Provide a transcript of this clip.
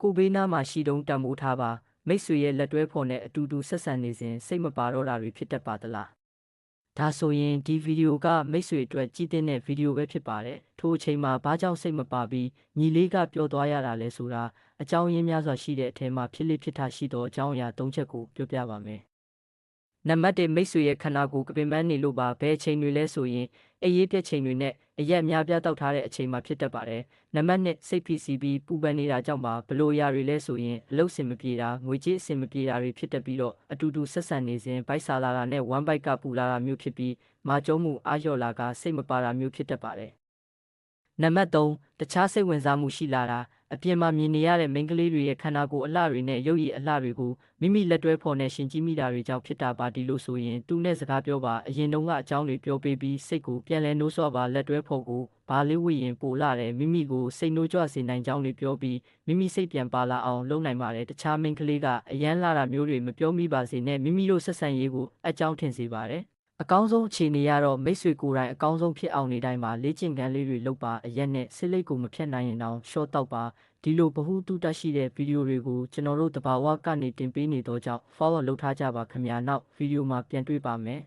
ကိုဘေးနားမှာရှိတုံးတံမိုးထားပါမိတ်ဆွေရဲ့လက်တွဲဖော်နဲ့အတူတူဆက်ဆံနေစဉ်စိတ်မပါတော့တာတွေဖြစ်တတ်ပါသလားဒါဆိုရင်ဒီဗီဒီယိုကမိတ်ဆွေအတွက်ကြည့်တဲ့ဗီဒီယိုပဲဖြစ်ပါတယ်ထိုအချိန်မှာဘာကြောင့်စိတ်မပါပြီးညီလေးကပြောသွားရတာလဲဆိုတာအကြောင်းရင်းများစွာရှိတဲ့အထက်မှာဖြစ်လိဖြစ်တာရှိသောအကြောင်းအရာ၃ချက်ကိုပြောပြပါမယ် နံပါတ်1မိတ်ဆွေရဲ့ခန္ဓာကိုယ်ကပင်ပန်းနေလို့ပါဘယ်အချိန်တွေလဲဆိုရင်အရေးပြက်ချိန်တွေနဲ့အရက်များပြားတောက်ထားတဲ့အချိန်မှာဖြစ်တတ်ပါတယ်နံပါတ်2စိတ်ဖိစီးပြီးပူပန်နေတာကြောင့်ပါဘလို့ရတွေလဲဆိုရင်အလုတ်စင်မပြေတာငွေကြေးအစင်မပြေတာတွေဖြစ်တတ်ပြီးတော့အတူတူဆက်ဆံနေစဉ်ဘိုက်ဆာလာတာနဲ့ဝမ်ဘိုက်ကပူလာတာမျိုးဖြစ်ပြီးမာကျုံးမှုအာလျော်လာကစိတ်မပါတာမျိုးဖြစ်တတ်ပါတယ်နံပါတ်3တခြားစိတ်ဝင်စားမှုရှိလာတာ အပြင်မှာမြင်နေရတဲ့မိန်းကလေးတွေရဲ့ခန္ဓာကိုယ်အလှတွေနဲ့ရုပ်ရည်အလှတွေကိုမိမိလက်တွဲဖော်နဲ့ရှင်ကြည့်မိတာတွေကြောင့်ဖြစ်တာပါဒီလို့ဆိုရင်သူနဲ့စကားပြောပါအရင်တုန်းကအကြောင်းတွေပြောပေးပြီးစိတ်ကိုပြန်လဲနှိုးဆော့ပါလက်တွဲဖော်ကိုဘာလေးဝိရင်ပိုလာတယ်မိမိကိုစိတ်နှိုးကြွစေနိုင်ကြောင်းတွေပြောပြီးမိမိစိတ်ပြန်ပါလာအောင်လုပ်နိုင်ပါတယ်တခြားမိန်းကလေးကအရန်လာတာမျိုးတွေမပြောမိပါစေနဲ့မိမိတို့ဆက်ဆံရေးကိုအကြောင်းထင်စေပါတယ် အကောင်းဆုံးအခြေအနေကတော့မိတ်ဆွေကိုယ်တိုင်အကောင်းဆုံးဖြစ်အောင်နေတိုင်းမှာလေ့ကျင့်ခန်းလေးတွေလုပ်ပါအရက်နဲ့စိတ်လိတ်ကိုမဖြတ်နိုင်ရင်တော့ရှော့တောက်ပါဒီလိုဗဟုတုတရှိတဲ့ဗီဒီယိုတွေကိုကျွန်တော်တို့တဘာဝကနေတင်ပေးနေတော့ကြောင့် follow လုပ်ထားကြပါခင်ဗျာနောက်ဗီဒီယိုမှာပြန်တွေ့ပါမယ်